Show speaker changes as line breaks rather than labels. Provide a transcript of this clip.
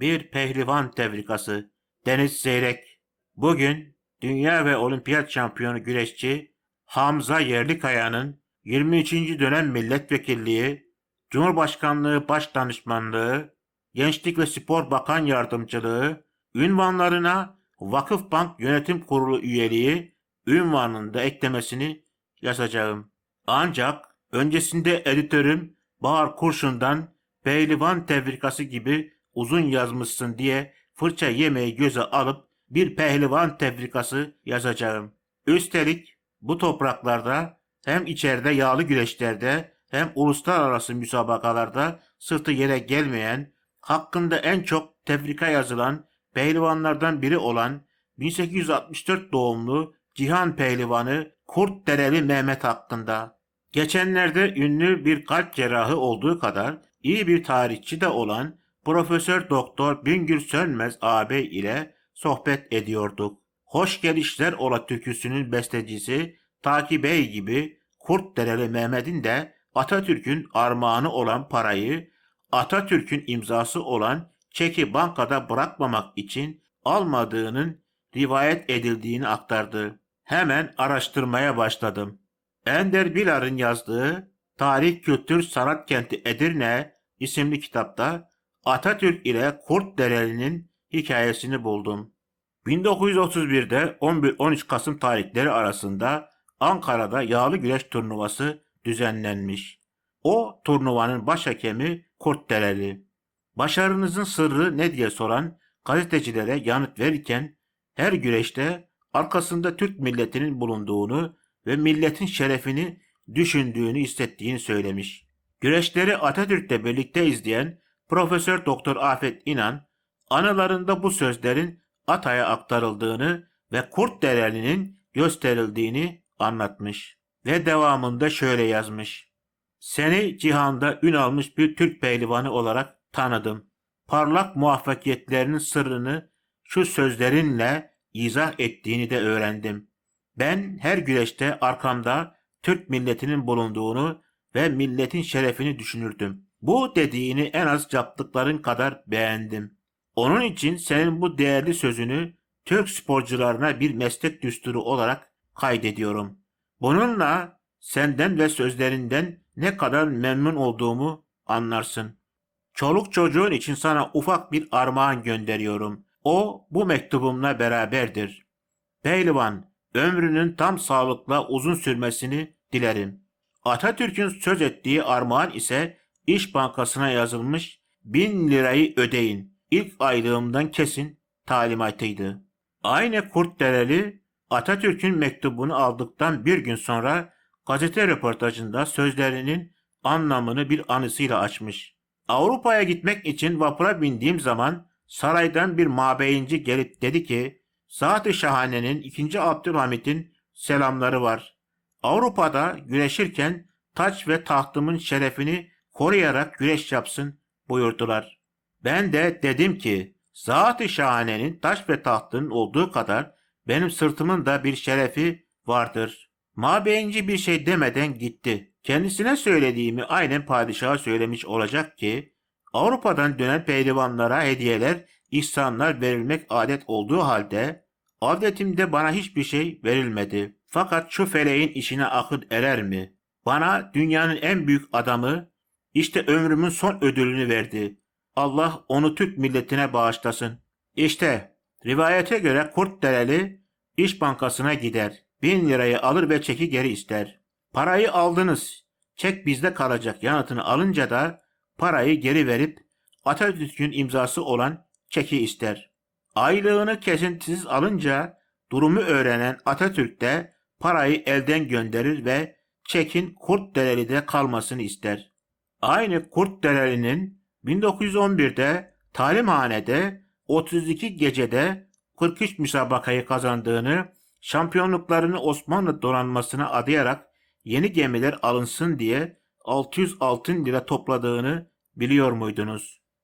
Bir pehlivan tefrikası. Deniz Zeyrek. Bugün dünya ve olimpiyat şampiyonu güreşçi Hamza Yerlikaya'nın 23. dönem milletvekilliği, Cumhurbaşkanlığı Başdanışmanlığı, Gençlik ve Spor Bakan Yardımcılığı, ünvanlarına Vakıfbank Yönetim Kurulu üyeliği ünvanını da eklemesini yazacağım. Ancak öncesinde editörüm Bahar Kurşun'dan Pehlivan Tefrikası gibi uzun yazmışsın diye fırça yemeği göze alıp bir pehlivan tefrikası yazacağım. Üstelik bu topraklarda hem içeride yağlı güreşlerde hem uluslararası müsabakalarda sırtı yere gelmeyen, hakkında en çok tefrika yazılan pehlivanlardan biri olan 1864 doğumlu Cihan Pehlivanı Kurt Dereli Mehmet hakkında. Geçenlerde ünlü bir kalp cerrahı olduğu kadar iyi bir tarihçi de olan Profesör Doktor Bingül Sönmez ağabey ile sohbet ediyorduk. Hoş gelişler ola türküsünün bestecisi Taki Bey gibi Kurt Dereli Mehmet'in de Atatürk'ün armağanı olan parayı Atatürk'ün imzası olan çeki bankada bırakmamak için almadığının rivayet edildiğini aktardı. Hemen araştırmaya başladım. Ender Bilar'ın yazdığı Tarih Kültür Sanat Kenti Edirne isimli kitapta Atatürk ile Kurt Dereli'nin hikayesini buldum. 1931'de 11-13 Kasım tarihleri arasında Ankara'da yağlı güreş turnuvası düzenlenmiş. O turnuvanın baş hakemi Kurt Dereli. Başarınızın sırrı ne diye soran gazetecilere yanıt verirken her güreşte arkasında Türk milletinin bulunduğunu ve milletin şerefini düşündüğünü hissettiğini söylemiş. Güreşleri Atatürk'le birlikte izleyen Profesör Doktor Afet İnan anılarında bu sözlerin Atay'a aktarıldığını ve Kurt Dereli'nin gösterildiğini anlatmış ve devamında şöyle yazmış. Seni cihanda ün almış bir Türk pehlivanı olarak tanıdım. Parlak muvaffakiyetlerinin sırrını şu sözlerinle izah ettiğini de öğrendim. Ben her güreşte arkamda Türk milletinin bulunduğunu ve milletin şerefini düşünürdüm. Bu dediğini en az yaptıkların kadar beğendim. Onun için senin bu değerli sözünü Türk sporcularına bir meslek düsturu olarak kaydediyorum. Bununla senden ve sözlerinden ne kadar memnun olduğumu anlarsın. Çoluk çocuğun için sana ufak bir armağan gönderiyorum. O bu mektubumla beraberdir. Pehlivan, ömrünün tam sağlıkla uzun sürmesini dilerim. Atatürk'ün söz ettiği armağan ise İş Bankası'na yazılmış bin lirayı ödeyin. İlk aylığımdan kesin talimatıydı. Aynı Kurt Dereli Atatürk'ün mektubunu aldıktan bir gün sonra gazete röportajında sözlerinin anlamını bir anısıyla açmış. Avrupa'ya gitmek için vapura bindiğim zaman saraydan bir mabeyinci gelip dedi ki Zat-ı Şahane'nin 2. Abdülhamit'in selamları var. Avrupa'da güreşirken taç ve tahtımın şerefini koruyarak güreş yapsın buyurdular. Ben de dedim ki Zat-ı Şahane'nin taş ve tahtının olduğu kadar benim sırtımın da bir şerefi vardır. Mabeyinci bir şey demeden gitti. Kendisine söylediğimi aynen padişaha söylemiş olacak ki Avrupa'dan dönen pehlivanlara hediyeler, ihsanlar verilmek adet olduğu halde adetimde bana hiçbir şey verilmedi. Fakat şu feleğin işine akıl erer mi? Bana dünyanın en büyük adamı işte ömrümün son ödülünü verdi. Allah onu Türk milletine bağışlasın. İşte rivayete göre Kurt Dereli İş Bankası'na gider. Bin lirayı alır ve çeki geri ister. Parayı aldınız. Çek bizde kalacak yanıtını alınca da parayı geri verip Atatürk'ün imzası olan çeki ister. Aylığını kesintisiz alınca durumu öğrenen Atatürk de parayı elden gönderir ve çekin Kurt Dereli'de kalmasını ister. Aynı Kurt Dereli'nin 1911'de talimhanede 32 gecede 43 müsabakayı kazandığını, şampiyonluklarını Osmanlı donanmasına adayarak yeni gemiler alınsın diye 600 altın lira topladığını biliyor muydunuz?